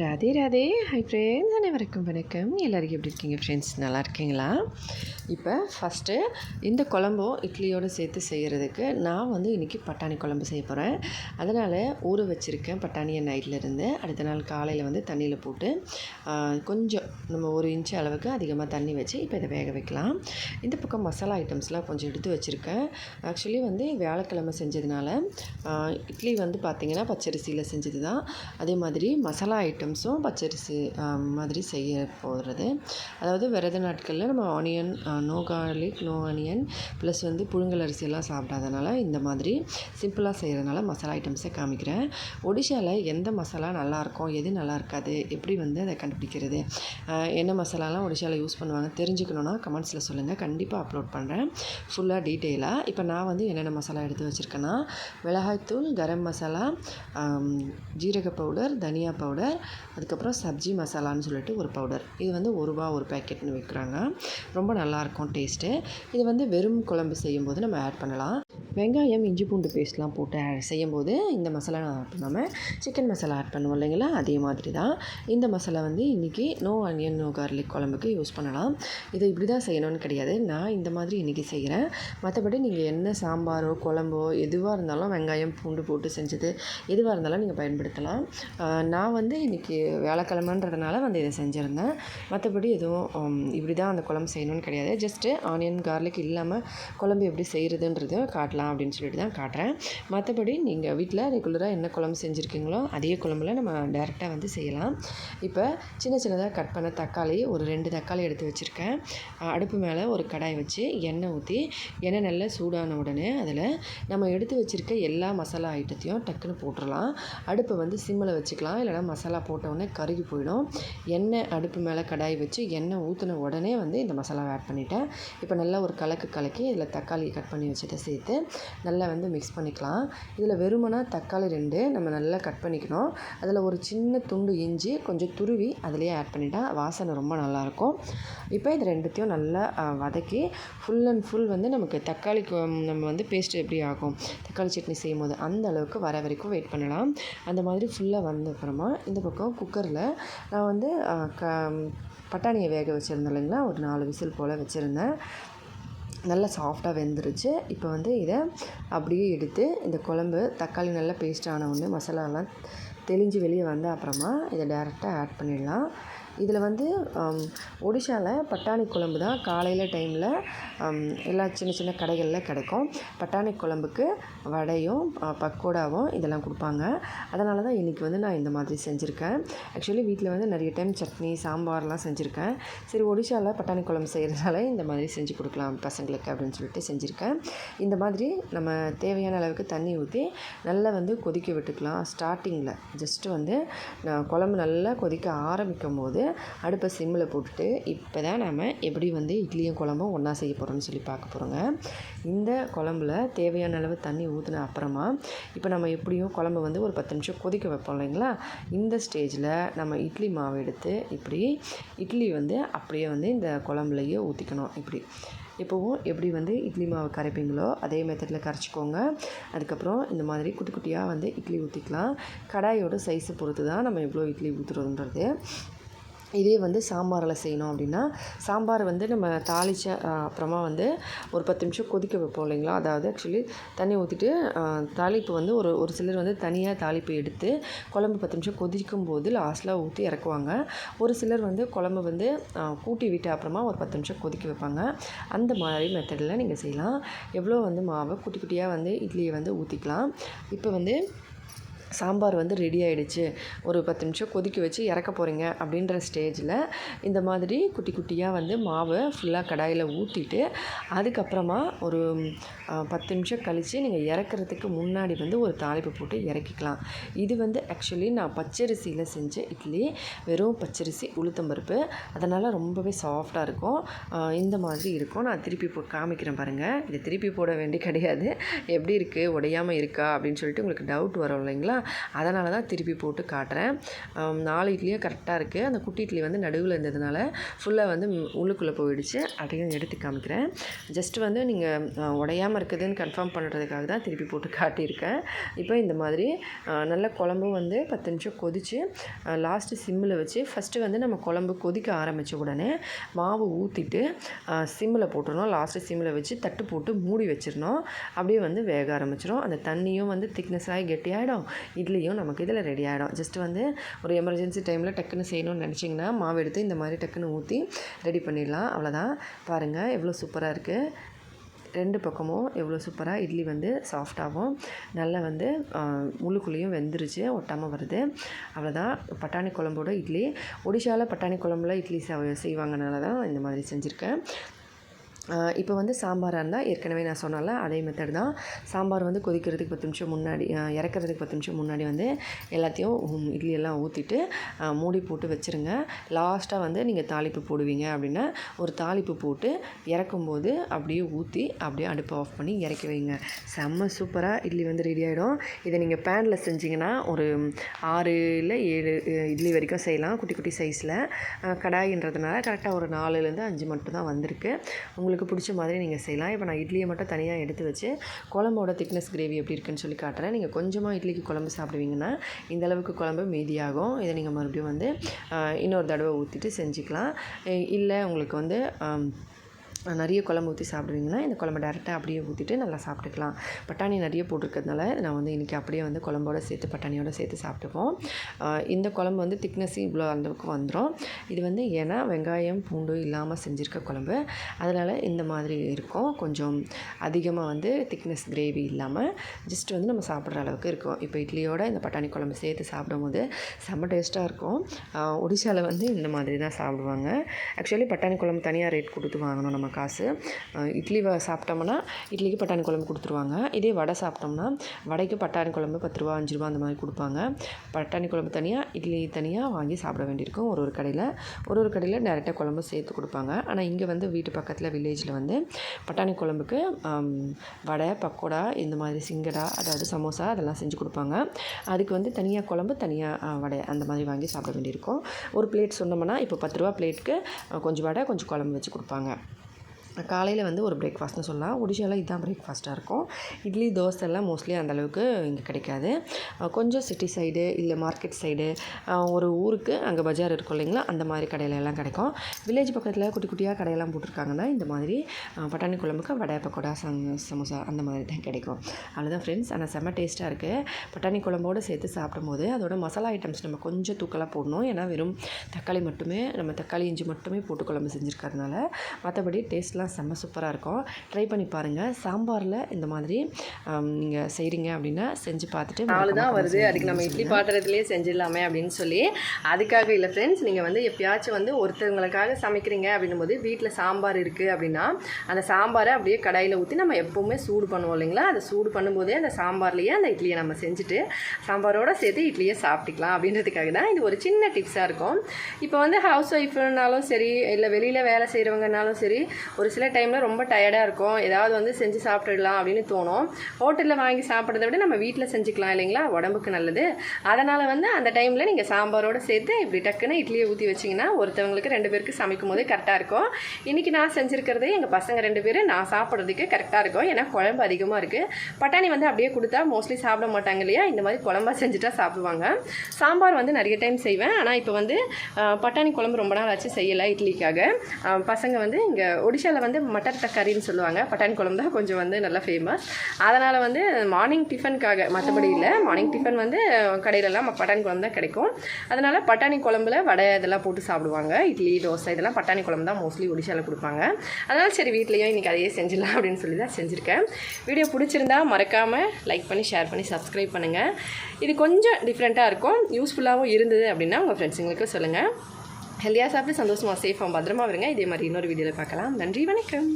Radhe Radhe. Hi friends அனைவருக்கும் வணக்கம். எல்லோரும் எப்படி இருக்கீங்க ஃப்ரெண்ட்ஸ் நல்லா இருக்கீங்களா? இப்போ ஃபஸ்ட்டு இந்த குழம்பும் இட்லியோடு சேர்த்து செய்கிறதுக்கு நான் வந்து இன்றைக்கி பட்டாணி குழம்பு செய்ய போகிறேன் அதனால் ஊற வச்சுருக்கேன் பட்டாணியை நைட்லேருந்து அடுத்த நாள் காலையில் வந்து தண்ணியில் போட்டு கொஞ்சம் நம்ம ஒரு இன்ச்சு அளவுக்கு அதிகமாக தண்ணி வச்சு இப்போ இதை வேக வைக்கலாம். இந்த பக்கம் மசாலா ஐட்டம்ஸ்லாம் கொஞ்சம் எடுத்து வச்சுருக்கேன். ஆக்சுவலி வந்து வியாழக்கிழமை செஞ்சதுனால இட்லி வந்து பார்த்திங்கன்னா பச்சரிசியில் செஞ்சது தான் அதே மாதிரி மசாலா ஐட்டம் ஐட்டம்ஸும் பச்சரிசி மாதிரி செய்ய போகிறது அதாவது விரத நாட்களில் நம்ம onion no garlic no onion plus வந்து புழுங்கல் அரிசியெல்லாம் சாப்பிடாதனால இந்த மாதிரி சிம்பிளாக செய்கிறதுனால மசாலா ஐட்டம்ஸை காமிக்கிறேன். ஒடிஷாவில் எந்த மசாலா நல்லாயிருக்கும் எது நல்லா இருக்காது எப்படி வந்து அதை கண்டுபிடிக்கிறது என்ன மசாலாலாம் ஒடிஷாவில் யூஸ் பண்ணுவாங்க தெரிஞ்சுக்கணுன்னா கமெண்ட்ஸில் சொல்லுங்கள் கண்டிப்பாக அப்லோட் பண்ணுறேன் ஃபுல்லாக டீட்டெயிலாக இப்போ நான் வந்து என்னென்ன மசாலா எடுத்து வச்சுருக்கேன்னா மிளகாய்த்தூள் கரம் மசாலா ஜீரக பவுடர் தனியா பவுடர் அதுக்கப்புறம் சப்ஜி மசாலான்னு சொல்லிட்டு ஒரு பவுடர் இது வந்து ஒரு ரூபா ஒரு பேக்கெட்னு விற்கிறாங்க ரொம்ப நல்லாயிருக்கும் டேஸ்ட்டு இது வந்து வெறும் குழம்பு செய்யும்போது நம்ம ஆட் பண்ணலாம். வெங்காயம் இஞ்சி பூண்டு பேஸ்ட்லாம் போட்டு செய்யும்போது இந்த மசாலா நான் ஆட் பண்ணாமல் சிக்கன் மசாலா ஆட் பண்ணுவோம் இல்லைங்களா? அதே மாதிரி தான். இந்த மசாலா வந்து இன்றைக்கி நோ ஆனியன் நோ கார்லிக் குழம்புக்கு யூஸ் பண்ணலாம். இதை இப்படி தான் செய்யணும்னு கிடையாது. நான் இந்த மாதிரி இன்றைக்கி செய்கிறேன் மற்றபடி நீங்கள் என்ன சாம்பாரோ குழம்போ எதுவாக இருந்தாலும் வெங்காயம் பூண்டு போட்டு செஞ்சது எதுவாக இருந்தாலும் நீங்கள் பயன்படுத்தலாம். நான் வந்து இன்றைக்கி வியாழக்கிழமைன்றதுனால வந்து இதை செஞ்சுருந்தேன். மற்றபடி எதுவும் இப்படி தான் அந்த குழம்பு செய்யணும்னு கிடையாது. ஜஸ்ட்டு ஆனியன் கார்லிக் இல்லாமல் குழம்பு எப்படி செய்கிறதுன்றது காட்டலாம். அப்படின்னு சொல்லிட்டு தான் காட்டுறேன். மற்றபடி நீங்கள் வீட்டில் ரெகுலராக என்ன குழம்பு செஞ்சுருக்கீங்களோ அதே குழம்புல நம்ம டேரெக்டாக வந்து செய்யலாம். இப்போ சின்ன சின்னதாக கட் பண்ண தக்காளி ஒரு ரெண்டு தக்காளி எடுத்து வச்சுருக்கேன். அடுப்பு மேலே ஒரு கடாய் வச்சு எண்ணெய் ஊற்றி எண்ணெய் நல்லா சூடான உடனே அதில் நம்ம எடுத்து வச்சுருக்க எல்லா மசாலா ஐட்டத்தையும் டக்குன்னு போட்டுடலாம் அடுப்பை வந்து சிம்மில் வச்சுக்கலாம். இல்லைனா மசாலா போட்ட உடனே கருகி போயிடும். எண்ணெய் அடுப்பு மேலே கடாய் வச்சு எண்ணெய் ஊற்றின உடனே வந்து இந்த மசாலாவை ஆட் பண்ணிட்டேன். இப்போ நல்லா ஒரு கலக்கு கலக்கி இதில் தக்காளி கட் பண்ணி வச்சதை சேர்த்து நல்லா வந்து மிக்ஸ் பண்ணிக்கலாம். இதில் வெறுமனா தக்காளி ரெண்டு நம்ம நல்லா கட் பண்ணிக்கணும். அதில் ஒரு சின்ன துண்டு இஞ்சி கொஞ்சம் துருவி அதிலே ஆட் பண்ணிட்டா வாசனை ரொம்ப நல்லாயிருக்கும். இப்போ இது ரெண்டுத்தையும் நல்லா வதக்கி ஃபுல் அண்ட் ஃபுல் வந்து நமக்கு தக்காளிக்கு நம்ம வந்து பேஸ்ட் எப்படி ஆகும்? தக்காளி சட்னி செய்யும் போது அந்த அளவுக்கு வர வரைக்கும் வெயிட் பண்ணலாம். அந்த மாதிரி ஃபுல்லாக வந்த அப்புறமா இந்த பக்கம் குக்கரில் நான் வந்து க பட்டாணியை வேக வச்சுருந்தேன் இல்லைங்களா? ஒரு நாலு விசில் போல் வச்சுருந்தேன். நல்லா சாஃப்டாக வெந்துருச்சு. இப்போ வந்து இதை அப்படியே எடுத்து இந்த குழம்பு தக்காளி நல்லா பேஸ்ட் ஆன உடனே மசாலாலாம் தெளிஞ்சு வெளியே வந்த அப்புறமா இதை டேரெக்டாக ஆட் பண்ணிடலாம். இதில் வந்து ஒடிஷாவில் பட்டாணி குழம்பு தான் காலையில் டைமில் எல்லா சின்ன சின்ன கடைகளில் கிடைக்கும். பட்டாணி குழம்புக்கு வடையும் பக்கோடாவும் இதெல்லாம் கொடுப்பாங்க. அதனால தான் இன்றைக்கி வந்து நான் இந்த மாதிரி செஞ்சுருக்கேன். ஆக்சுவலி வீட்டில் வந்து நிறைய டைம் சட்னி சாம்பார்லாம் செஞ்சுருக்கேன். சரி ஒடிஷாவில் பட்டாணி குழம்பு செய்கிறதுனால இந்த மாதிரி செஞ்சு கொடுக்கலாம் பசங்களுக்கு அப்படின்னு சொல்லிட்டு செஞ்சுருக்கேன். இந்த மாதிரி நம்ம தேவையான அளவுக்கு தண்ணி ஊற்றி நல்லா வந்து கொதிக்க விட்டுக்கலாம். ஸ்டார்டிங்கில் ஜஸ்ட்டு வந்து நான் குழம்பு நல்லா கொதிக்க ஆரம்பிக்கும் போது அடுப்பை சிம்மில் போட்டுட்டு இப்போ தான் நம்ம எப்படி வந்து இட்லியும் குழம்பும் ஒன்றா செய்ய போகிறோம்னு சொல்லி பார்க்க போகிறோங்க இந்த குழம்புல தேவையான அளவு தண்ணி ஊற்றின அப்புறமா இப்போ நம்ம எப்படியும் குழம்பு வந்து ஒரு பத்து நிமிஷம் கொதிக்க வைப்போம் இல்லைங்களா? இந்த ஸ்டேஜில் நம்ம இட்லி மாவு எடுத்து இப்படி இட்லி வந்து அப்படியே வந்து இந்த குழம்புலையே ஊற்றிக்கணும் இப்படி. எப்போவும் எப்படி வந்து இட்லி மாவு கரைப்பீங்களோ அதே மெத்தடில் கரைச்சிக்கோங்க. அதுக்கப்புறம் இந்த மாதிரி குட்டி குட்டியாக வந்து இட்லி ஊற்றிக்கலாம் கடாயோட சைஸை பொறுத்து தான் நம்ம எவ்வளோ இட்லி ஊற்றுறதுன்றது இதே வந்து சாம்பாரில் செய்யணும் அப்படின்னா சாம்பார் வந்து நம்ம தாளிச்ச அப்புறமா வந்து ஒரு பத்து நிமிஷம் கொதிக்க வைப்போம் இல்லைங்களா? அதாவது ஆக்சுவலி தண்ணி ஊற்றிட்டு தாளிப்பு வந்து ஒரு ஒரு சிலர் வந்து தனியாக தாளிப்பு எடுத்து குழம்பு பத்து நிமிஷம் கொதிக்கும் போது லாஸ்ட்டில் ஊற்றி இறக்குவாங்க. ஒரு சிலர் வந்து குழம்பு வந்து கூட்டி விட்டு அப்புறமா ஒரு பத்து நிமிஷம் கொதிக்க வைப்பாங்க. அந்த மாதிரி மெத்தடில் நீங்கள் செய்யலாம். எவ்வளோ வந்து மாவை குட்டி குட்டியாக வந்து இட்லியை வந்து ஊற்றிக்கலாம் இப்போ வந்து சாம்பார் வந்து ரெடி ஆகிடுச்சு ஒரு பத்து நிமிஷம் கொதிக்க வச்சு இறக்க போகிறீங்க அப்படின்ற ஸ்டேஜில் இந்த மாதிரி குட்டி குட்டியாக வந்து மாவை ஃபுல்லாக கடாயில் ஊற்றிட்டு அதுக்கப்புறமா ஒரு பத்து நிமிஷம் கழித்து நீங்கள் இறக்குறதுக்கு முன்னாடி வந்து ஒரு தாளிப்பு போட்டு இறக்கிக்கலாம். இது வந்து ஆக்சுவலி நான் பச்சரிசியில் செஞ்ச இட்லி வெறும் பச்சரிசி உளுத்தம்பருப்பு. அதனால் ரொம்பவே சாஃப்டாக இருக்கும். இந்த மாதிரி இருக்கும். நான் திருப்பி போ காமிக்கிறேன் பாருங்கள் இதை திருப்பி போட வேண்டி கிடையாது. எப்படி இருக்குது உடையாமல் இருக்கா? அப்படின்னு சொல்லிட்டு உங்களுக்கு டவுட் வரும் இல்லைங்களா? அதனால தான் திருப்பி போட்டு காட்டுறேன். நாலு இட்லியும் கரெக்டாக இருக்குது அந்த குட்டி இட்லி வந்து நடுவில் இருந்ததுனால ஃபுல்லாக வந்து உள்ளுக்குள்ளே போயிடுச்சு. அதையும் எடுத்து காமிக்கிறேன். ஜஸ்ட் வந்து நீங்கள் உடையாமல் இருக்குதுன்னு கன்ஃபார்ம் பண்ணுறதுக்காக தான் திருப்பி போட்டு காட்டியிருக்கேன். இப்போ இந்த மாதிரி நல்ல குழம்பும் வந்து பத்து நிமிஷம் கொதித்து லாஸ்ட்டு சிம்மில் வச்சு ஃபஸ்ட்டு வந்து நம்ம குழம்பு கொதிக்க ஆரம்பித்த உடனே மாவு ஊற்றிட்டு சிம்மில் போட்டுடணும் லாஸ்ட்டு சிம்மில் வச்சு தட்டு போட்டு மூடி வச்சிடணும். அப்படியே வந்து வேக ஆரம்பிச்சிடும் அந்த தண்ணியும் வந்து திக்னஸ் ஆகி கெட்டியாகிடும் இட்லியும் நமக்கு இதில் ரெடி ஆகிடும் ஜஸ்ட் வந்து ஒரு எமர்ஜென்சி டைமில் டக்குன்னு செய்யணும்னு நினச்சிங்கன்னா மாவு எடுத்து இந்த மாதிரி டக்குன்னு ஊற்றி ரெடி பண்ணிடலாம். அவ்வளோதான் பாருங்கள் எவ்வளோ சூப்பராக இருக்குது ரெண்டு பக்கமும் எவ்வளோ சூப்பராக இட்லி வந்து சாஃப்டாகவும் நல்லா வந்து முழுக்குள்ளேயும் வெந்துருச்சு ஒட்டாமல் வருது. அவ்வளோதான் பட்டாணி குழம்போட இட்லி. ஒடிஷாவில் பட்டாணி குழம்புல இட்லி செய் செய்வாங்கனால தான் இந்த மாதிரி செஞ்சுருக்கேன். இப்போ வந்து சாம்பாராக இருந்தால் ஏற்கனவே நான் சொன்னால அதே மெத்தட் தான். சாம்பார் வந்து கொதிக்கிறதுக்கு பத்து நிமிஷம் முன்னாடி அஹ், இறக்குறதுக்கு பத்து நிமிஷம் முன்னாடி வந்து எல்லாத்தையும் இட்லி எல்லாம் ஊற்றிட்டு மூடி போட்டு வச்சுருங்க. லாஸ்ட்டாக வந்து நீங்கள் தாளிப்பு போடுவீங்க அப்படின்னா ஒரு தாளிப்பு போட்டு இறக்கும்போது அப்படியே ஊற்றி அப்படியே அடுப்பை ஆஃப் பண்ணி இறக்கி வைங்க. செம்ம சூப்பராக இட்லி வந்து ரெடி ஆகிடும் இதை நீங்கள் பேனில் செஞ்சிங்கன்னா ஒரு ஆறு இல்லை ஏழு இட்லி வரைக்கும் செய்யலாம் குட்டி குட்டி சைஸில் கடாயின்றதுனால கரெக்டாக ஒரு நாலுலேருந்து அஞ்சு மட்டும் தான் வந்திருக்கு. உங்களுக்கு உங்களுக்கு பிடிச்ச மாதிரி நீங்கள் செய்யலாம். இப்போ நான் இட்லியை மட்டும் தனியாக எடுத்து வச்சு குழம்போட திக்னஸ் கிரேவி எப்படி இருக்குன்னு சொல்லி காட்டுறேன். நீங்கள் கொஞ்சமாக இட்லிக்கு குழம்பு சாப்பிடுவீங்கன்னா இந்த அளவுக்கு குழம்பு மீதியாகும். இதை நீங்கள் மறுபடியும் வந்து இன்னொரு தடவை ஊற்றிட்டு செஞ்சுக்கலாம். இல்லை உங்களுக்கு வந்து நிறைய குழம்பு ஊற்றி சாப்பிடுவீங்கன்னா இந்த குழம்பு டேரெக்டாக அப்படியே ஊற்றிட்டு நல்லா சாப்பிட்டுக்கலாம். பட்டாணி நிறைய போட்டிருக்கிறதுனால நான் வந்து இன்றைக்கி அப்படியே வந்து குழம்போட சேர்த்து பட்டாணியோட சேர்த்து சாப்பிட்டுப்போம். இந்த குழம்பு வந்து திக்னஸ் இவ்வளோ அளவுக்கு வந்துடும் இது வந்து ஏன்னா வெங்காயம் பூண்டு இல்லாமல் செஞ்சுருக்க குழம்பு. அதனால் இந்த மாதிரி இருக்கும். கொஞ்சம் அதிகமாக வந்து திக்னஸ் கிரேவி இல்லாமல் ஜஸ்ட் வந்து நம்ம சாப்பிட்ற அளவுக்கு இருக்கும். இப்போ இட்லியோட இந்த பட்டாணி குழம்பு சேர்த்து சாப்பிடும்போது செம்ம டேஸ்ட்டாக இருக்கும். ஒடிசாவில் வந்து இந்த மாதிரி தான் சாப்பிடுவாங்க. ஆக்சுவலி பட்டாணி குழம்பு தனியாக ரேட் கொடுத்து வாங்கணும் நமக்கு காசு. இட்லி வ- சாப்பிட்டோம்னா இட்லிக்கு பட்டாணி குழம்பு கொடுத்துருவாங்க. இதே வடை சாப்பிட்டோம்னா வடைக்கு பட்டாணி குழம்பு பத்து ரூபா அஞ்சு ரூபா அந்த மாதிரி கொடுப்பாங்க. பட்டாணி குழம்பு தனியாக இட்லி தனியாக வாங்கி சாப்பிட வேண்டியிருக்கும். ஒரு ஒரு கடையில் ஒரு ஒரு கடையில் டேரெக்டாக குழம்பு சேர்த்து கொடுப்பாங்க. ஆனால் இங்கே வந்து வீட்டு பக்கத்தில் வில்லேஜில் வந்து பட்டாணி குழம்புக்கு வடை பக்கோடா இந்த மாதிரி சிங்கடா அதாவது சமோசா அதெல்லாம் செஞ்சு கொடுப்பாங்க. அதுக்கு வந்து தனியாக குழம்பு தனியாக வடை அந்த மாதிரி வாங்கி சாப்பிட வேண்டியிருக்கும். ஒரு பிளேட் சொன்னோம்னா இப்போ பத்து ரூபா பிளேட்டுக்கு கொஞ்சம் வடை கொஞ்சம் குழம்பு வச்சு கொடுப்பாங்க. காலையில் வந்து ஒரு பிரேக்ஃபாஸ்ட்னு சொல்லலாம். ஒடிஷாவில் இதுதான் பிரேக்ஃபாஸ்ட்டாக இருக்கும். இட்லி தோசை எல்லாம் மோஸ்ட்லி அந்த அளவுக்கு இங்கே கிடைக்காது. கொஞ்சம் சிட்டி சைடு இல்லை மார்க்கெட் சைடு ஒரு ஊருக்கு அங்கே பஜார் இருக்கும் இல்லைங்களா? அந்த மாதிரி கடையில எல்லாம் கிடைக்கும். வில்லேஜ் பக்கத்தில் குட்டி குட்டியாக கடையெல்லாம் போட்டிருக்காங்கன்னா இந்த மாதிரி பட்டாணி குழம்புக்கு வடை பக்கோடா சம் சமோசா அந்த மாதிரி தான் கிடைக்கும். அவ்வளோதான் ஃப்ரெண்ட்ஸ் ஆனால் செம்ம டேஸ்ட்டாக இருக்குது பட்டாணி குழம்போடு சேர்த்து சாப்பிடும்போது அதோட மசாலா ஐட்டம்ஸ் நம்ம கொஞ்சம் தூக்கலாக போடணும். ஏன்னா வெறும் தக்காளி மட்டுமே நம்ம தக்காளி இஞ்சி மட்டுமே போட்டு குழம்பு செஞ்சுருக்கறதுனால மற்றபடி டேஸ்ட்லாம் செம்ம சூப்பராக இருக்கும். ட்ரை பண்ணி பாருங்கள் சாம்பாரில் இந்த மாதிரி நீங்கள் செய்கிறீங்க அப்படின்னா செஞ்சு பார்த்துட்டு நாலு தான் வருது. அதுக்கு நம்ம இட்லி பாத்திரத்திலே செஞ்சிடலாமே அப்படின்னு சொல்லி. அதுக்காக இல்லை ஃப்ரெண்ட்ஸ் நீங்கள் வந்து எப்பயாச்சும் வந்து ஒருத்தவங்களுக்காக சமைக்கிறீங்க அப்படின்னும் போது வீட்டில் சாம்பார் இருக்குது அப்படின்னா அந்த சாம்பாரை அப்படியே கடாயில் ஊற்றி நம்ம எப்போவுமே சூடு பண்ணுவோம் இல்லைங்களா? அதை சூடு பண்ணும்போதே அந்த சாம்பார்லேயே அந்த இட்லியை நம்ம செஞ்சுட்டு சாம்பாரோட சேர்த்து இட்லியை சாப்பிட்டுக்கலாம் அப்படின்றதுக்காக தான் இது ஒரு சின்ன டிப்ஸாக இருக்கும். இப்போ வந்து ஹவுஸ் ஒய்ஃப்னாலும் சரி இல்லை வெளியில் வேலை செய்கிறவங்கனாலும் சரி ஒரு சில டைமில் ரொம்ப டயர்டாக இருக்கும். ஏதாவது வந்து செஞ்சு சாப்பிட்டுடலாம் அப்படின்னு தோணும். ஹோட்டலில் வாங்கி சாப்பிட்றத விட நம்ம வீட்டில் செஞ்சுக்கலாம் இல்லைங்களா? உடம்புக்கு நல்லது. அதனால் வந்து அந்த டைமில் நீங்கள் சாம்பாரோடு சேர்த்து இப்படி டக்குன்னு இட்லியை ஊற்றி வச்சிங்கன்னா ஒருத்தவங்களுக்கு ரெண்டு பேருக்கு சமைக்கும் போது கரெக்டாக இருக்கும். இன்றைக்கி நான் செஞ்சுருக்கிறதே எங்கள் பசங்க ரெண்டு பேரும் நான் சாப்பிட்றதுக்கு கரெக்டாக இருக்கும். ஏன்னா குழம்பு அதிகமாக இருக்குது பட்டாணி வந்து அப்படியே கொடுத்தா மோஸ்ட்லி சாப்பிட மாட்டாங்க இல்லையா? இந்த மாதிரி குழம்பா செஞ்சுட்டா சாப்பிடுவாங்க. சாம்பார் வந்து நிறைய டைம் செய்வேன். ஆனால் இப்போ வந்து பட்டாணி குழம்பு ரொம்ப நாள் ஆச்சு செய்யலை இட்லிக்காக. பசங்க வந்து இங்கே ஒடிஷாவில் வந்து மட்டர் தக்காரின்னு சொல்லுவாங்க. பட்டாணி குழம்பு தான் கொஞ்சம் வந்து நல்லா ஃபேமஸ் அதனால் வந்து மார்னிங் டிஃபனுக்காக மற்றபடி இல்லை. மார்னிங் டிஃபன் வந்து கடையிலலாம் பட்டாணி குழம்பு தான் கிடைக்கும். அதனால் பட்டாணி குழம்புல வடை இதெல்லாம் போட்டு சாப்பிடுவாங்க. இட்லி தோசை இதெல்லாம் பட்டாணி குழம்பு தான் மோஸ்ட்லி ஒடிஷாவில் கொடுப்பாங்க. அதனால் சரி வீட்லேயும் இன்றைக்கி அதையே செஞ்சிடலாம் அப்படின்னு சொல்லி தான் செஞ்சுருக்கேன். வீடியோ பிடிச்சிருந்தா மறக்காமல் லைக் பண்ணி ஷேர் பண்ணி சப்ஸ்கிரைப் பண்ணுங்கள் இது கொஞ்சம் டிஃப்ரெண்ட்டாக இருக்கும். யூஸ்ஃபுல்லாகவும் இருந்தது அப்படின்னா உங்கள் ஃப்ரெண்ட்ஸுங்களுக்கு சொல்லுங்கள் ஹெல்த்தியாக சாப்பிட்டு சந்தோஷமாக சேஃபாக பத்திரமா இருங்க. இதே மாதிரி இன்னொரு வீடியோவில் பார்க்கலாம். நன்றி வணக்கம்.